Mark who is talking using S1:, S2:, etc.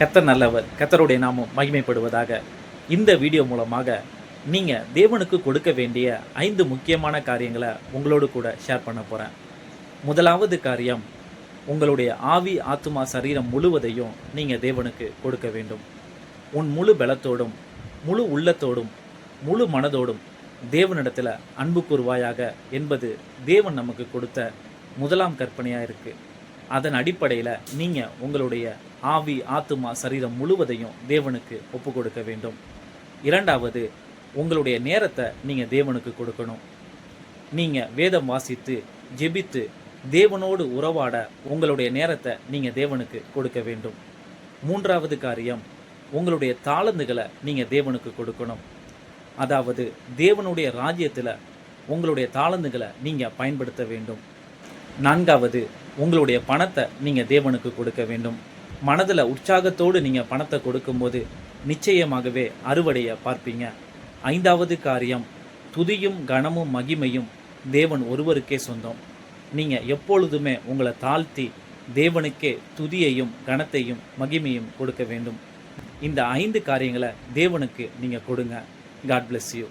S1: கத்தர் நல்லவர் கத்தருடைய நாமம் மகிமைப்படுவதாக இந்த வீடியோ மூலமாக நீங்கள் தேவனுக்கு கொடுக்க வேண்டிய ஐந்து முக்கியமான காரியங்களை உங்களோடு கூட ஷேர் பண்ண போகிறேன் முதலாவது காரியம் உங்களுடைய ஆவி ஆத்துமா சரீரம் முழுவதையும் நீங்கள் தேவனுக்கு கொடுக்க வேண்டும். உன் முழு பலத்தோடும் முழு உள்ளத்தோடும் முழு மனதோடும் தேவனிடத்தில் அன்பு கூறுவாயாக என்பது தேவன் நமக்கு கொடுத்த முதலாம் கற்பனையாக இருக்குது அதன் அடிப்படையில் நீங்கள் உங்களுடைய ஆவி ஆத்துமா சரீரம் முழுவதையும் தேவனுக்கு ஒப்பு கொடுக்க வேண்டும். இரண்டாவது உங்களுடைய நேரத்தை நீங்கள் தேவனுக்கு கொடுக்கணும். நீங்கள் வேதம் வாசித்து ஜெபித்து தேவனோடு உறவாட உங்களுடைய நேரத்தை நீங்கள் தேவனுக்கு கொடுக்க வேண்டும். மூன்றாவது காரியம் உங்களுடைய தாளந்துகளை நீங்கள் தேவனுக்கு கொடுக்கணும். அதாவது தேவனுடைய ராஜ்யத்தில் உங்களுடைய தாளந்துகளை நீங்கள் பயன்படுத்த வேண்டும். நான்காவது உங்களுடைய பணத்தை நீங்கள் தேவனுக்கு கொடுக்க வேண்டும். மனதில் உற்சாகத்தோடு நீங்கள் பணத்தை கொடுக்கும்போது நிச்சயமாகவே அறுவடையை பார்ப்பீங்க. ஐந்தாவது காரியம் துதியும் கனமும் மகிமையும் தேவன் ஒருவருக்கே சொந்தம். நீங்கள் எப்பொழுதுமே உங்களை தாழ்த்தி தேவனுக்கே துதியையும் கனத்தையும் மகிமையும் கொடுக்க வேண்டும். இந்த ஐந்து காரியங்களை தேவனுக்கு நீங்கள் கொடுங்க. God bless you